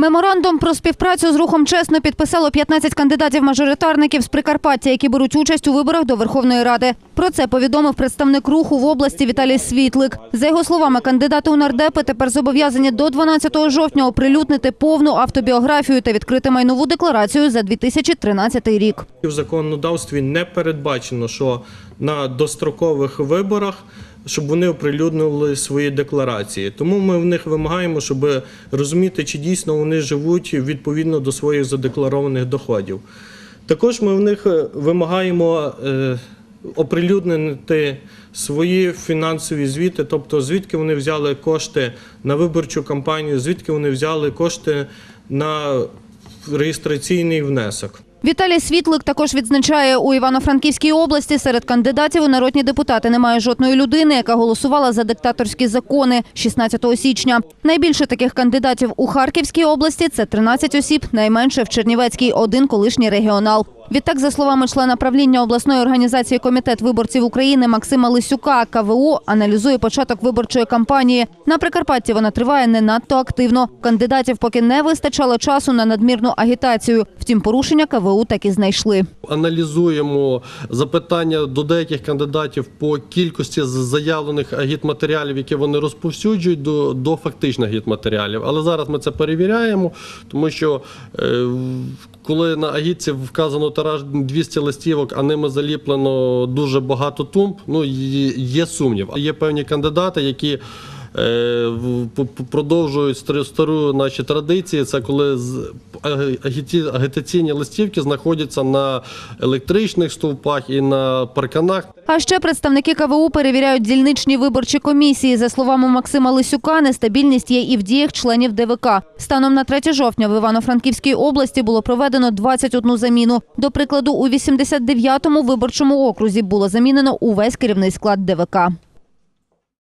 Меморандум про співпрацю з рухом чесно підписало 15 кандидатів-мажоритарників з Прикарпаття, які беруть участь у виборах до Верховної Ради. Про це повідомив представник руху в області Віталій Світлик. За його словами, кандидати у нардепи тепер зобов'язані до 12 жовтня оприлюднити повну автобіографію та відкрити майнову декларацію за 2013 рік. В законодавстві не передбачено, що на дострокових виборах щоб вони оприлюднили свої декларації. Тому ми в них вимагаємо, щоб розуміти, чи дійсно вони живуть відповідно до своїх задекларованих доходів. Також ми в них е, вимагаємо е, оприлюднити свої фінансові звіти, тобто звідки вони взяли кошти на виборчу кампанію, звідки вони взяли кошти на реєстраційний внесок. Віталій Світлик також відзначає, у Івано-Франківській області серед кандидатів у народні депутати немає жодної людини, яка голосувала за диктаторські закони 16 січня. Найбільше таких кандидатів у Харківській області це 13 осіб, найменше в Чернівецькій – один колишній регіонал. Відтак, за словами члена правління обласної організації Комітет виборців України Максима Лисюка, КВУ аналізує початок виборчої кампанії. На Прикарпатті вона триває не надто активно. Кандидатів поки не вистачало часу на надмірну агітацію. Втім, порушення КВУ так і знайшли. аналізуємо запитання до деяких кандидатів по кількості заявлених агітматеріалів, які вони розповсюджують, до, до фактичних агітматеріалів. Але зараз ми це перевіряємо, тому що е, коли на агітці вказано тираж 200 листівок, а ними заліплено дуже багато тумб, ну є сумнів. Є певні кандидати, які. Е, Продовжують стару, наші традиції. Це коли агітаційні листівки знаходяться на електричних стовпах і на парканах. А ще представники КВУ перевіряють дільничні виборчі комісії. За словами Максима Лисюка, нестабільність є і в діях членів ДВК. Станом на 3 жовтня в Івано-Франківській області було проведено 21 заміну. До прикладу, у 89-му виборчому окрузі було замінено увесь керівний склад ДВК.